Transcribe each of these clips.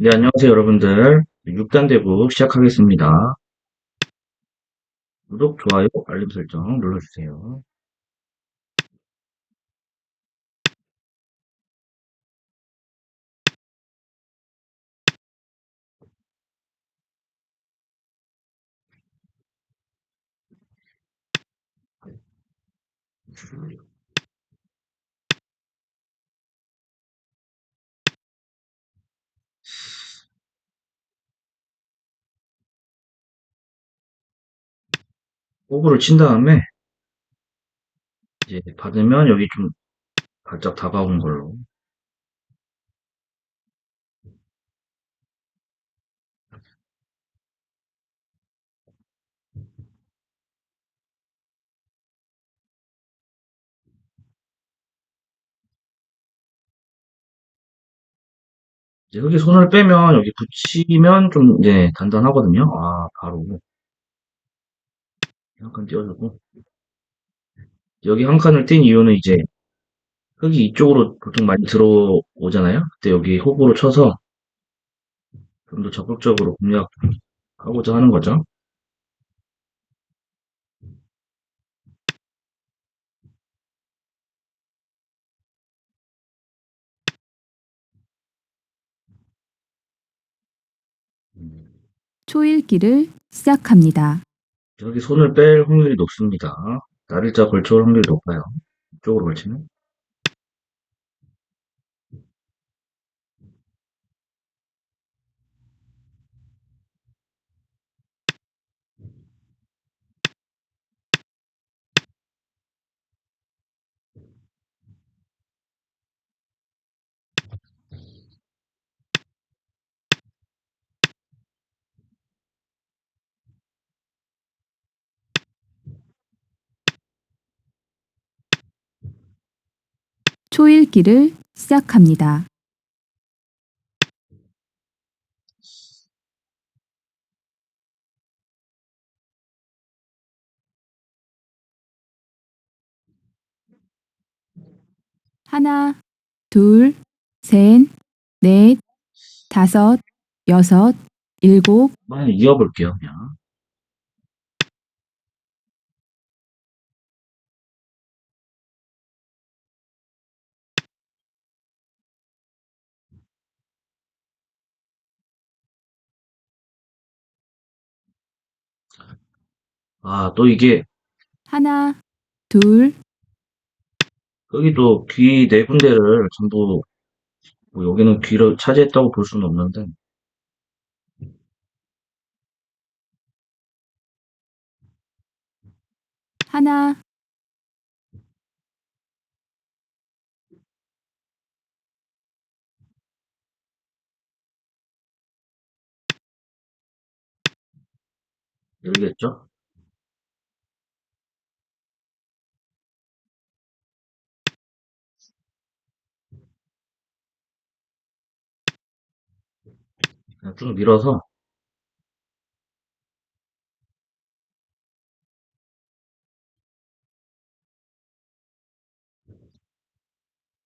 네, 안녕하세요, 여러분들. 6단 대국 시작하겠습니다. 구독, 좋아요, 알림 설정 눌러주세요. 호구를 친 다음에 이제 받으면 여기 좀 바짝 다가오는 걸로. 이제 여기 손을 빼면 여기 붙이면 좀 이제 단단하거든요. 아, 바로. 잠깐 띄워주고. 여기 한 칸을 띈 이유는 이제 흙이 이쪽으로 보통 많이 들어오잖아요. 그때 여기 호구로 쳐서 좀 더 적극적으로 공략하고자 하는 거죠. 음, 초읽기를 시작합니다. 여기 손을 뺄 확률이 높습니다. 날일자 걸쳐올 확률이 높아요. 이쪽으로 걸치면. 초읽기를 시작합니다. 하나, 둘, 셋, 넷, 다섯, 여섯, 일곱, 많이 이어볼게요, 그냥. 아, 또 이게, 하나, 둘, 여기도 귀 네 군데를 전부, 뭐 여기는 귀를 차지했다고 볼 수는 없는데, 하나, 열겠죠? 쭉 밀어서,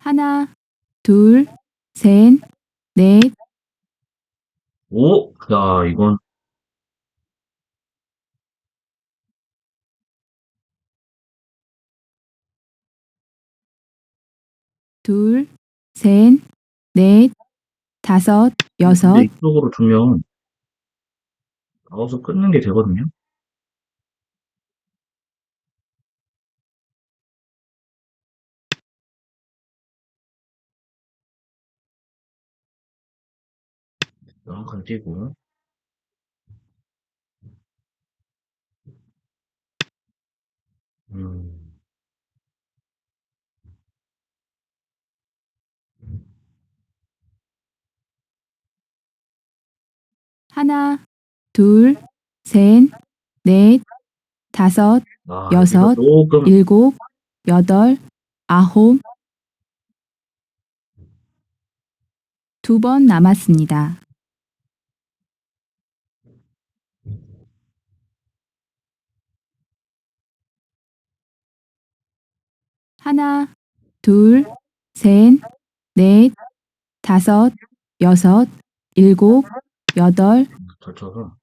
하나, 둘, 셋, 넷, 오! 야, 이건, 둘, 셋, 넷, 다섯, 여섯, 이쪽으로 두면, 나와서 끊는 게 되거든요? 한칸 띄고, 음, 하나, 둘, 셋, 넷, 다섯, 아, 여섯, 조금, 일곱, 여덟, 아홉. 두 번 남았습니다. 하나, 둘, 셋, 넷, 다섯, 여섯, 일곱, 여덟, 펼쳐서.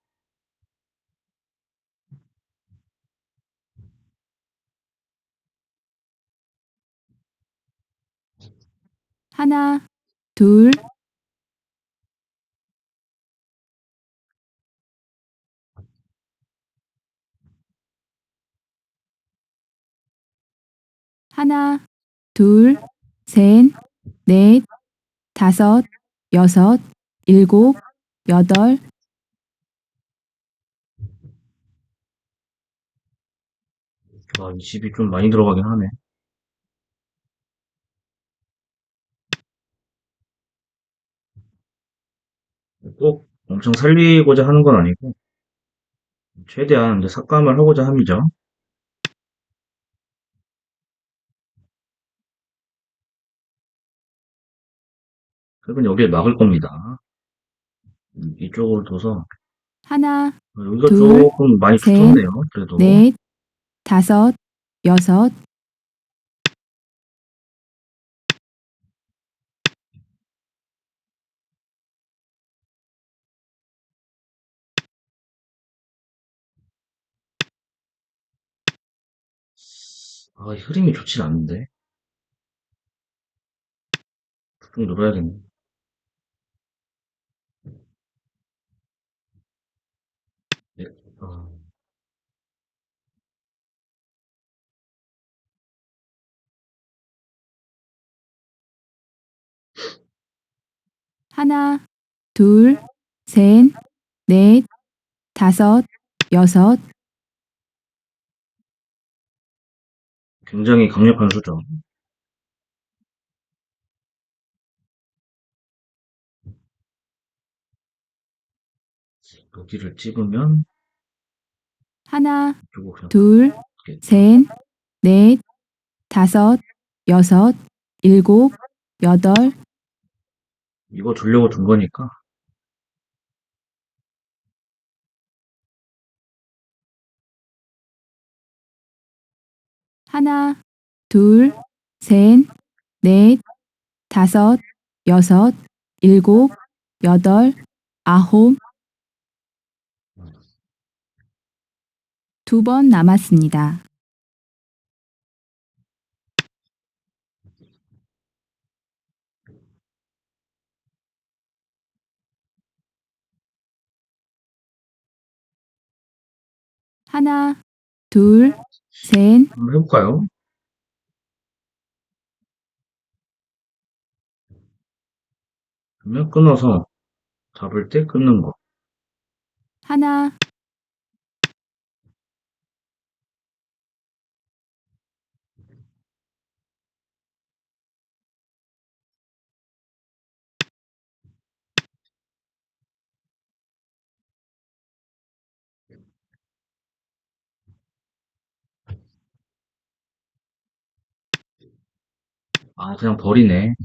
하나, 둘, 하나, 둘, 셋, 넷, 다섯, 여섯, 일곱, 여덟, 와, 이 집이 좀 많이 들어가긴 하네. 꼭 엄청 살리고자 하는 건 아니고, 최대한 이제 삭감을 하고자 합니다. 그러면 여기에 막을 겁니다. 이- 이쪽으로 둬서, 하나, 어, 여기가 둘, 조금 많이 셋, 붙었네요. 그래도. 넷, 다섯, 여섯, 아, 이 흐름이 좋진 않은데. 좀 눌러야겠네. 네. 어, 하나, 둘, 셋, 넷, 다섯, 여섯, 굉장히 강력한 수죠. 여기를 찍으면, 하나, 둘, 셋, 넷, 다섯, 여섯, 일곱, 여덟, 이거 주려고 둔 거니까, 하나, 둘, 셋, 넷, 다섯, 여섯, 일곱, 여덟, 아홉. 두 번 남았습니다. 하나, 둘, 셋, 한번 해볼까요? 그러면 끊어서 잡을 때 끊는 거. 하나, 아, 그냥 버리네.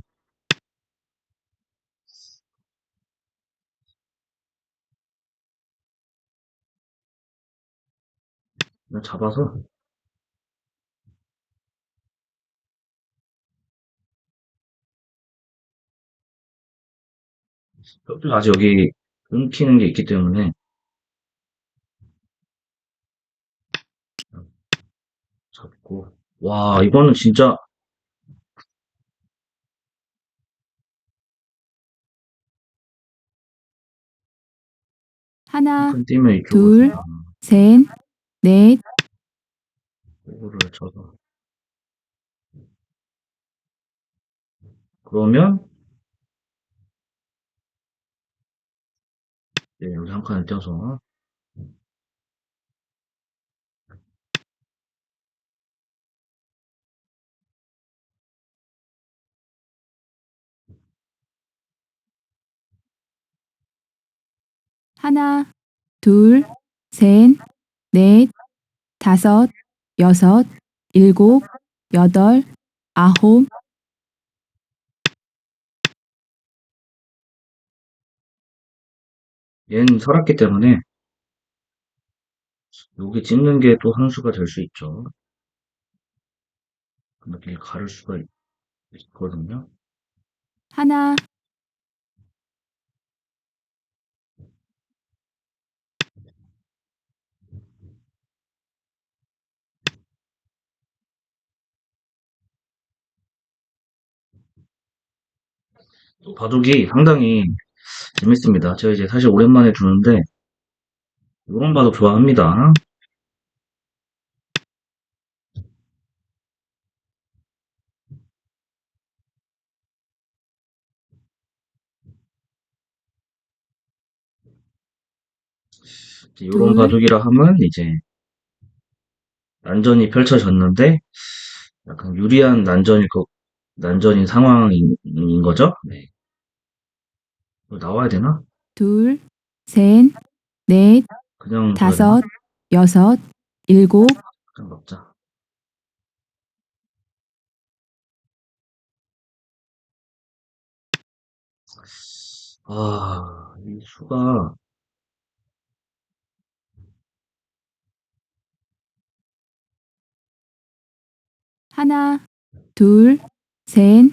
그냥 잡아서. 또 아직 여기 끊기는 게 있기 때문에 잡고. 와, 이거는 진짜 하나, 이쪽으로 둘, 셋, 넷, 호구를 쳐서. 그러면? 네, 여기 한 칸을 떼서 하나, 둘, 셋, 넷, 다섯, 여섯, 일곱, 여덟, 아홉, 얘는 살았기 때문에 여기 찍는 게 또 한 수가 될 수 있죠. 이렇게 가를 수가 있- 있거든요. 하나, 바둑이 상당히 재밌습니다. 제가 이제 사실 오랜만에 두는데 이런 바둑 좋아합니다. 이런 둘. 바둑이라 하면 이제 난전이 펼쳐졌는데 약간 유리한 난전일 거, 난전인 상황인 인 거죠? 네. 이거 나와야 되나? 둘, 셋, 넷, 그냥 다섯, 되나? 여섯, 일곱, 그냥 먹자. 아, 이 수가 하나, 둘, 셋,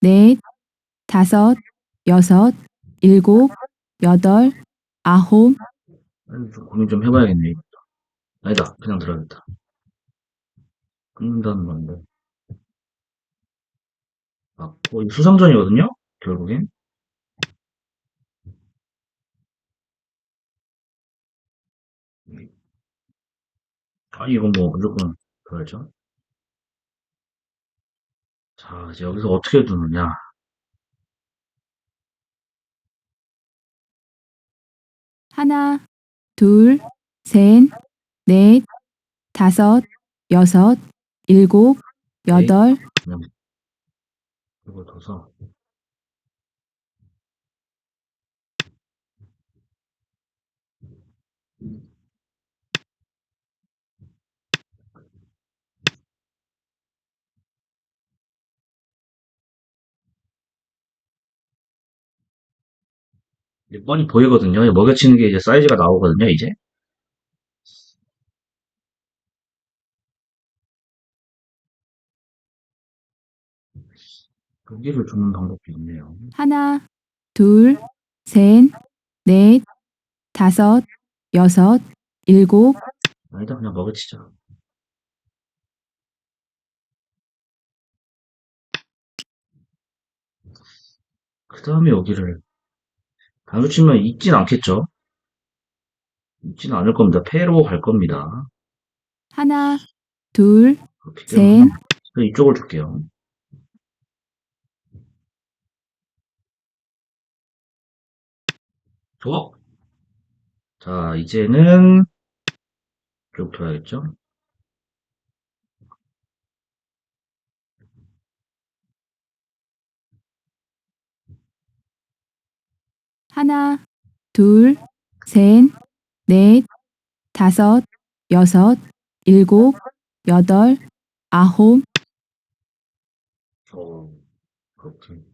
넷, 다섯, 여섯, 일곱, 여덟, 아홉, 아니, 좀 고민 좀 해봐야겠네. 아니다, 그냥 들어야겠다. 끊는다는 건데. 아, 거의 수상전이거든요? 결국엔. 아, 이건 뭐 무조건 들어야죠. 자, 이제 여기서 어떻게 두느냐. 하나, 둘, 셋, 넷, 다섯, 여섯, 일곱, 여덟, 그냥 이걸 둬서 뻔히 보이거든요. 먹여치는 게 이제 사이즈가 나오거든요, 이제. 여기를 주는 방법도 있네요. 하나, 둘, 셋, 넷, 다섯, 여섯, 일곱, 아니다, 그냥 먹여치자. 그 다음에 여기를 단수 치면 있진 않겠죠? 있지는 않을 겁니다. 패로 갈 겁니다. 하나, 둘, 그렇기 셋. 때문에 이쪽을 줄게요. 좋아. 자, 이제는 쭉 둬야겠죠? 하나, 둘, 셋, 넷, 다섯, 여섯, 일곱, 여덟, 아홉, 어, 그렇게.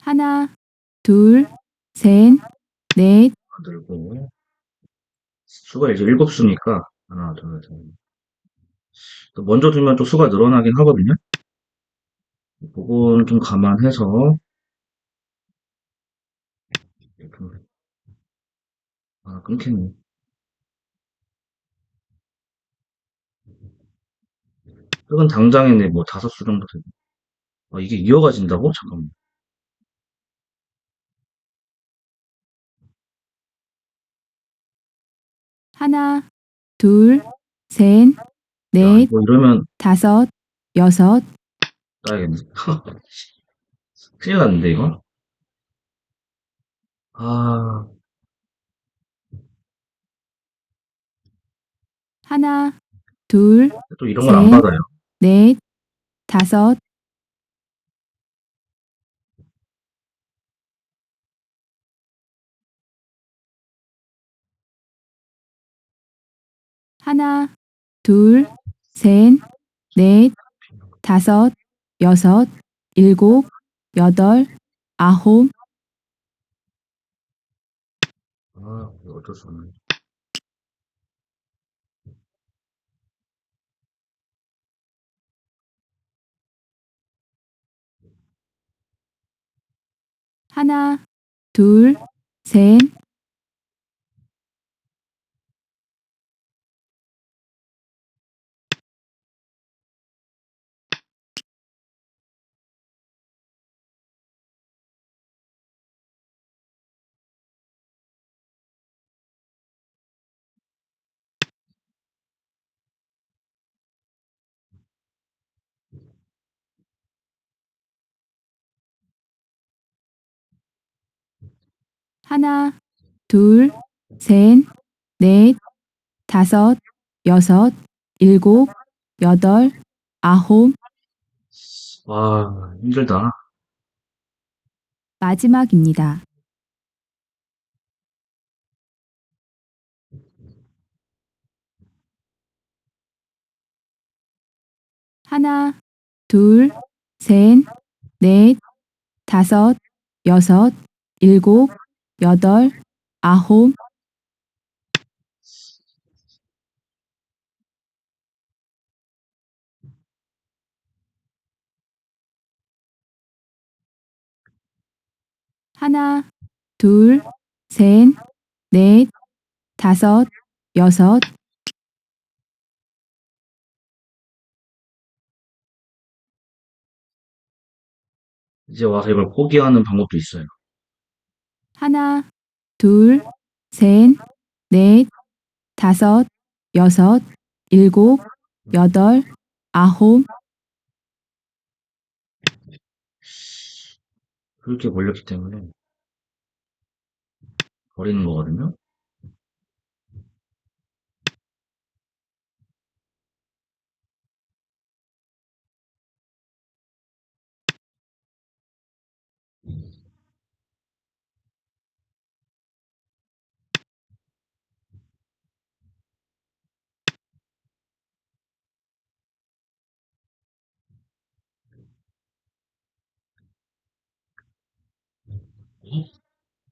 하나, 둘, 셋, 넷, 수가 이제 일곱 수니까 하나 둘셋 또 먼저 두면 또 수가 늘어나긴 하거든요. 그건 좀 감안해서. 아 끊겠네. 이건 당장이네. 뭐 다섯 수 정도 되고 아 이게 이어가진다고? 잠깐만. 하나, 둘, 셋, 야 넷, 이거 이러면 다섯, 여섯, 따야겠네. 큰일 났는데 이거? 아. 하나, 둘, 또 이런 걸안 셋. 받아요. 넷, 다섯, 하나, 둘, 셋, 넷, 다섯, 여섯, 일곱, 여덟, 아홉, 아 이거 어쩔 수 없네. 하나, 둘, 셋, 하나, 둘, 셋, 넷, 다섯, 여섯, 일곱, 여덟, 아홉, 와, 힘들다. 마지막입니다. 하나, 둘, 셋, 넷, 다섯, 여섯, 일곱, 여덟, 아홉, 하나, 둘, 셋, 넷, 다섯, 여섯, 이제 와서 이걸 포기하는 방법도 있어요. 하나, 둘, 셋, 넷, 다섯, 여섯, 일곱, 여덟, 아홉, 그렇게 몰렸기 때문에 버리는 거거든요.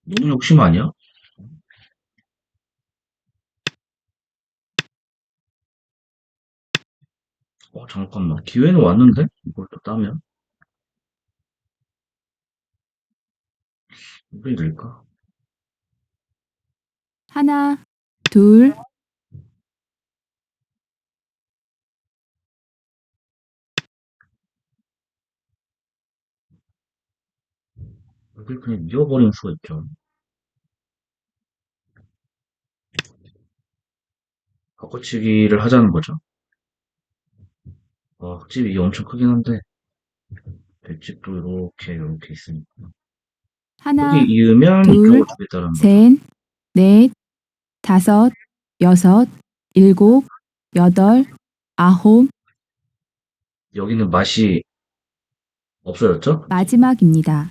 너무 욕심 아니야? 어, 잠깐만. 기회는 왔는데? 이걸 또 따면? 왜 이럴까? 하나, 둘, 여길 그냥 잃어버리는 수가 있죠. 바꿔치기를 하자는 거죠. 와, 흙집이 이게 엄청 크긴 한데, 볏집도 이렇게, 이렇게 있으니까. 하나, 여기 이으면 둘, 거. 셋, 넷, 다섯, 여섯, 일곱, 여덟, 아홉, 여기는 맛이 없어졌죠? 마지막입니다.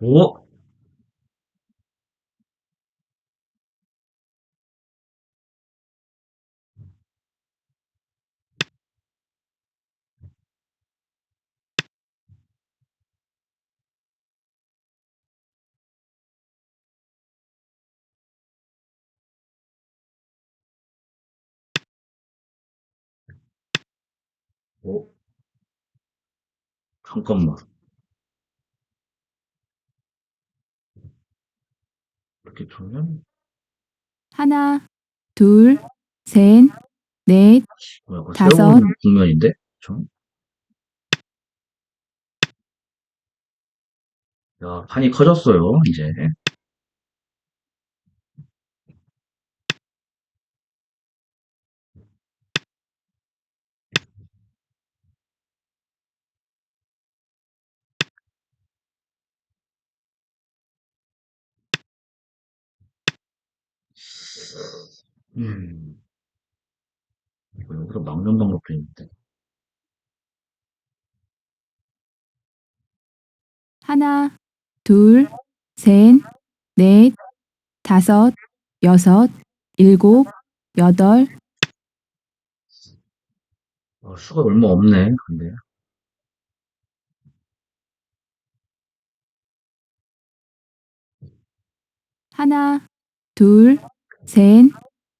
오! 오? 잠깐만. 이렇게 두면, 하나, 둘, 셋, 넷, 어, 약간 다섯. 국면인데? 좀? 야, 판이 커졌어요, 이제. 음. 이거 여기서 막는 방법도 있는데. 하나, 둘, 셋, 넷, 다섯, 여섯, 일곱, 여덟. 어, 수가 얼마 없네, 근데. 하나, 둘, 셋,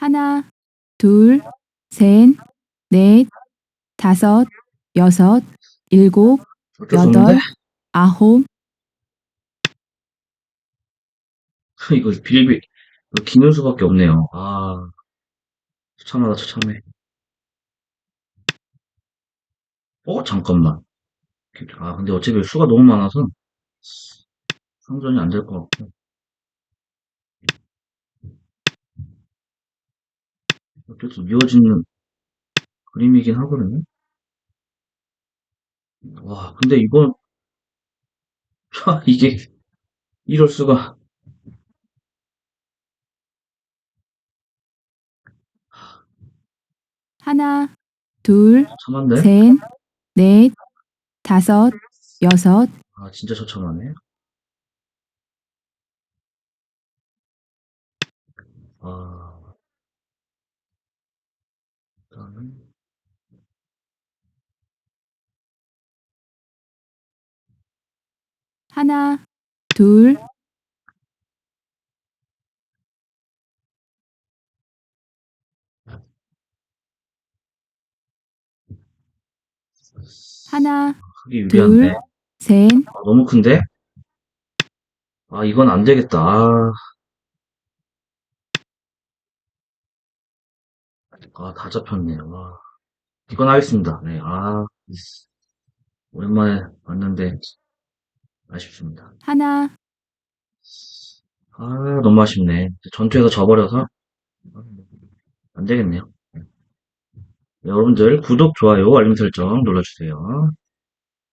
하나, 둘, 셋, 넷, 다섯, 여섯, 일곱, 여덟? 아홉, 이거 빌빌, 이거 기는 수밖에 없네요. 아, 처참하다, 처참해. 어, 잠깐만. 아, 근데 어차피 수가 너무 많아서 상전이 안 될 것 같고. 어쨌든 미워지는 그림이긴 하거든요. 와, 근데 이건, 차, 이게, 이럴 수가. 하나, 둘, 참한데? 셋, 넷, 다섯, 여섯, 아, 진짜 처참하네. 아, 일단은, 하나, 둘, 하나, 크기 유리한데. 셋, 아, 너무 큰데? 아, 이건 안 되겠다. 아, 아, 다 잡혔네요. 와. 이건 하겠습니다. 네, 아, 오랜만에 봤는데, 아쉽습니다. 하나, 아, 너무 아쉽네. 전투에서 져버려서, 안 되겠네요. 네, 여러분들, 구독, 좋아요, 알림 설정 눌러주세요.